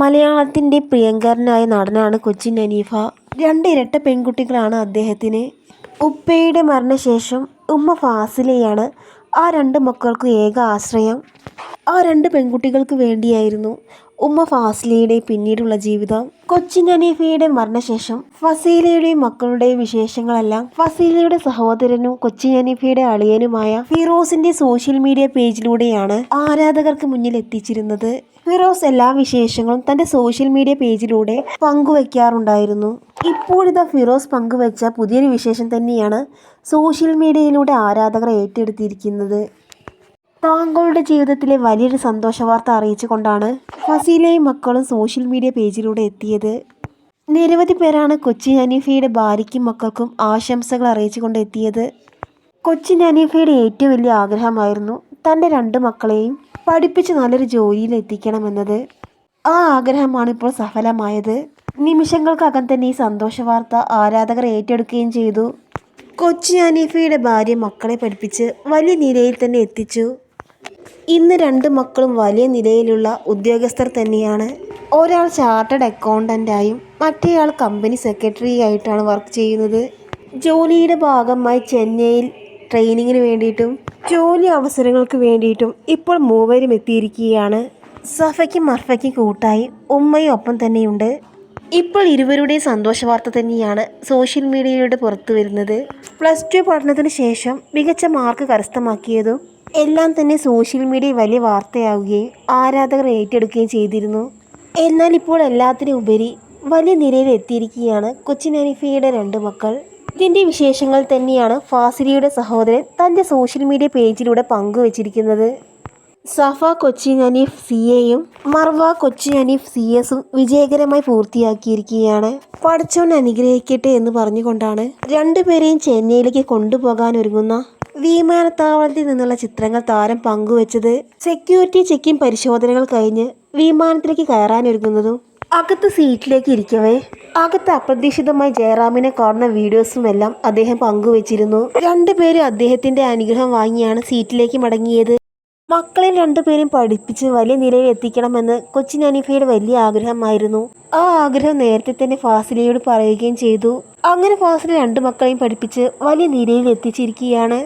മലയാളത്തിന്റെ പ്രിയങ്കരനായ നടനാണ് കൊച്ചിൻ അനീഫ രണ്ട് ഇരട്ട പെൺകുട്ടികളാണ് അദ്ദേഹത്തിന്. ഉപ്പയുടെ മരണശേഷം ഉമ്മ ഫാസിലയാണ് ആ രണ്ട് മക്കൾക്ക് ഏക ആശ്രയം. ആ രണ്ട് പെൺകുട്ടികൾക്ക് വേണ്ടിയായിരുന്നു ഉമ്മ ഫാസിലയുടെ പിന്നീടുള്ള ജീവിതം. കൊച്ചിൻ അനീഫയുടെ മരണശേഷം ഫസീലയുടെയും മക്കളുടെയും വിശേഷങ്ങളെല്ലാം ഫസീലയുടെ സഹോദരനും കൊച്ചിൻ അനീഫയുടെ അളിയനുമായ ഫിറോസിന്റെ സോഷ്യൽ മീഡിയ പേജിലൂടെയാണ് ആരാധകർക്ക് മുന്നിൽ എത്തിച്ചിരുന്നത്. ഫിറോസ് എല്ലാ വിശേഷങ്ങളും തന്റെ സോഷ്യൽ മീഡിയ പേജിലൂടെ പങ്കുവയ്ക്കാറുണ്ടായിരുന്നു ഇപ്പോഴിതാ ഫിറോസ് പങ്കുവെച്ച പുതിയൊരു വിശേഷം തന്നെയാണ് സോഷ്യൽ മീഡിയയിലൂടെ ആരാധകർ ഏറ്റെടുത്തിരിക്കുന്നത്. താങ്കളുടെ ജീവിതത്തിലെ വലിയൊരു സന്തോഷ സന്തോഷവാർത്ത അറിയിച്ചുകൊണ്ടാണ് ഫസീലയും മക്കളും സോഷ്യൽ മീഡിയ പേജിലൂടെ എത്തിയത്. നിരവധി പേരാണ് കൊച്ചി ഹനീഫയുടെ ഭാര്യയ്ക്കും മക്കൾക്കും ആശംസകൾ അറിയിച്ചുകൊണ്ട് എത്തിയത്. കൊച്ചി ഹനീഫയുടെ ഏറ്റവും വലിയ ആഗ്രഹമായിരുന്നു തന്റെ രണ്ട് മക്കളെയും പഠിപ്പിച്ച് നല്ലൊരു ജോലിയിൽ എത്തിക്കണമെന്നത്. ആ ആഗ്രഹമാണ് ഇപ്പോൾ സഫലമായത്. നിമിഷങ്ങൾക്കകം തന്നെ ഈ സന്തോഷവാർത്ത ആരാധകർ ഏറ്റെടുക്കുകയും ചെയ്തു. കൊച്ചി അനീഫയുടെ ഭാര്യ മക്കളെ പഠിപ്പിച്ച് വലിയ നിലയിൽ തന്നെ എത്തിച്ചു. ഇന്ന് രണ്ട് മക്കളും വലിയ നിലയിലുള്ള ഉദ്യോഗസ്ഥർ തന്നെയാണ്. ഒരാൾ ചാർട്ടേഡ് അക്കൗണ്ടന്റായും മറ്റേയാൾ കമ്പനി സെക്രട്ടറി ആയിട്ടാണ് വർക്ക് ചെയ്യുന്നത്. ജോലിയുടെ ഭാഗമായി ചെന്നൈയിൽ ട്രെയിനിങ്ങിന് വേണ്ടിയിട്ടും ജോലി അവസരങ്ങൾക്ക് വേണ്ടിയിട്ടും ഇപ്പോൾ മൂവരും എത്തിയിരിക്കുകയാണ്. സഫയ്ക്കും മർഫയ്ക്കും കൂട്ടായി ഉമ്മയും ഒപ്പം തന്നെയുണ്ട്. ഇപ്പോൾ ഇരുവരുടെയും സന്തോഷവാർത്ത തന്നെയാണ് സോഷ്യൽ മീഡിയയിലൂടെ പുറത്തുവരുന്നത്. പ്ലസ് ടു പഠനത്തിന് ശേഷം മികച്ച മാർക്ക് കരസ്ഥമാക്കിയതും എല്ലാം തന്നെ സോഷ്യൽ മീഡിയ വലിയ വാർത്തയാവുകയും ആരാധകർ ഏറ്റെടുക്കുകയും ചെയ്തിരുന്നു. എന്നാൽ ഇപ്പോൾ എല്ലാത്തിനും ഉപരി വലിയ നിലയിൽ എത്തിയിരിക്കുകയാണ് കൊച്ചിൻ ഹനീഫയുടെ രണ്ട് മക്കൾ. ഇതിന്റെ വിശേഷങ്ങൾ തന്നെയാണ് ഫാസിലിയുടെ സഹോദരൻ തന്റെ സോഷ്യൽ മീഡിയ പേജിലൂടെ പങ്കുവച്ചിരിക്കുന്നത് സഫ കൊച്ചിൻ ഹനീഫ് സിഎയും മർവ കൊച്ചിൻ ഹനീഫ് സിഎസും വിജയകരമായി പൂർത്തിയാക്കിയിരിക്കുകയാണ്. പടച്ചോൻ അനുഗ്രഹിക്കട്ടെ എന്ന് പറഞ്ഞുകൊണ്ടാണ് രണ്ടുപേരെയും ചെന്നൈയിലേക്ക് കൊണ്ടുപോകാൻ ഒരുങ്ങുന്ന വിമാനത്താവളത്തിൽ നിന്നുള്ള ചിത്രങ്ങൾ താരം പങ്കുവച്ചത് സെക്യൂരിറ്റി ചെക്കിംഗ് പരിശോധനകൾ കഴിഞ്ഞ് വിമാനത്തിലേക്ക് കയറാനൊരുങ്ങുന്നതും അകത്ത് സീറ്റിലേക്ക് ഇരിക്കവേ അകത്ത് അപ്രതീക്ഷിതമായി ജയറാമിനെ കാണുന്ന വീഡിയോസുമെല്ലാം അദ്ദേഹം പങ്കുവച്ചിരുന്നു രണ്ടുപേരും അദ്ദേഹത്തിന്റെ അനുഗ്രഹം വാങ്ങിയാണ് സീറ്റിലേക്ക് മടങ്ങിയത്. മക്കളെ രണ്ടുപേരും പഠിപ്പിച്ച് വലിയ നിലയിൽ എത്തിക്കണമെന്ന് കൊച്ചിൻ ഹനീഫയുടെ വലിയ ആഗ്രഹമായിരുന്നു. ആ ആഗ്രഹം നേരത്തെ തന്നെ ഫാസിലയോട് പറയുകയും ചെയ്തു. അങ്ങനെ ഫാസില രണ്ടു മക്കളെയും പഠിപ്പിച്ച് വലിയ നിലയിൽ എത്തിച്ചിരിക്കുകയാണ്.